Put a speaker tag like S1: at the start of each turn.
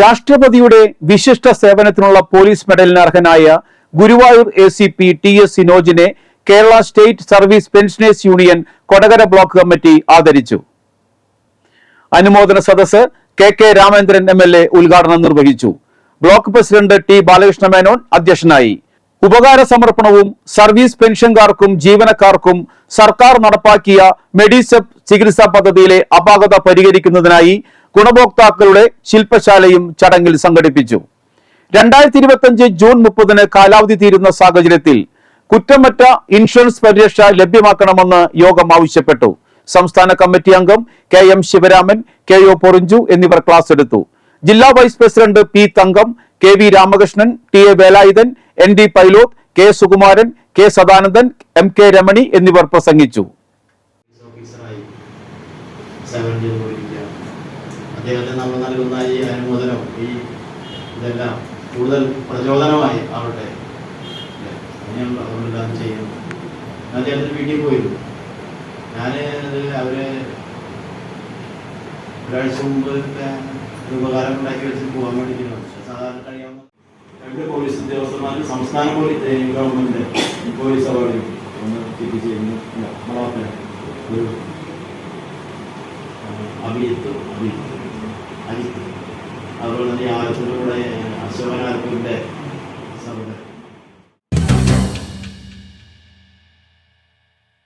S1: രാഷ്ട്രപതിയുടെ വിശിഷ്ട സേവനത്തിനുള്ള പോലീസ് മെഡലിന് അർഹനായ Guruvayur A C P T S സിനോജിനെ Kerala state service pensioners union Kodakara block committee ആദരിച്ചു. അനുമോദന സദസ് K K Ramendran M L A ഉദ്ഘാടനം നിർവഹിച്ചു. Block president T Balakrishna Menon അധ്യക്ഷനായി. ഉപകാര സമർപ്പണവും സർവീസ് പെൻഷൻകാർക്കും ജീവനക്കാർക്കും സർക്കാർ നടപ്പാക്കിയ മെഡിസെപ് ചികിത്സാ പദ്ധതിയിലെ അപാകത പരിഹരിക്കുന്നതിനായി ഗുണഭോക്താക്കളുടെ ശില്പശാലയും ചടങ്ങിൽ സംഘടിപ്പിച്ചു. രണ്ടായിരത്തി ഇരുപത്തിയഞ്ച് ജൂൺ മുപ്പതിന് കാലാവധി തീരുന്ന സാഹചര്യത്തിൽ കുറ്റമറ്റ ഇൻഷുറൻസ് പരിരക്ഷ ലഭ്യമാക്കണമെന്ന് യോഗം ആവശ്യപ്പെട്ടു. സംസ്ഥാന കമ്മിറ്റി അംഗം K M Sivaraman K O Porinju എന്നിവർ ക്ലാസ് എടുത്തു. ജില്ലാ vice president P Thankam K V Ramakrishnan T A Velayudhan N D Pailoth K Sukumaran K Sadanandan M K Ramani എന്നിവർ പ്രസംഗിച്ചു.
S2: അദ്ദേഹത്തിന് നമ്മൾ നൽകുന്ന ഈ അനുമോദനം ഈ ഇതെല്ലാം കൂടുതൽ പ്രചോദനമായി ആവട്ടെ. അതുകൊണ്ടെല്ലാം ചെയ്യുന്നു അദ്ദേഹത്തിന് വീട്ടിൽ പോയിരുന്നു. ഞാൻ അവരെ ഒരാഴ്ച മുമ്പ് ഉപകാരം ഉണ്ടാക്കി വെച്ച് പോകാൻ വേണ്ടിയിട്ടാണ്. സാധാരണ കഴിയാവുന്ന രണ്ട് പോലീസ് ഉദ്യോഗസ്ഥന്മാരും സംസ്ഥാന പോലീസ് ഗവൺമെന്റ് പോലീസ് അവാർഡ് ഒന്ന് എത്തിച്ചേരുന്നു നമ്മളെ ഒരു അഭിയത്ത് അഭിയത്ത് അതുപോലെ തന്നെ ആവശ്യത്തിലൂടെ അശോകനാർപ്പിന്റെ സഹോദരൻ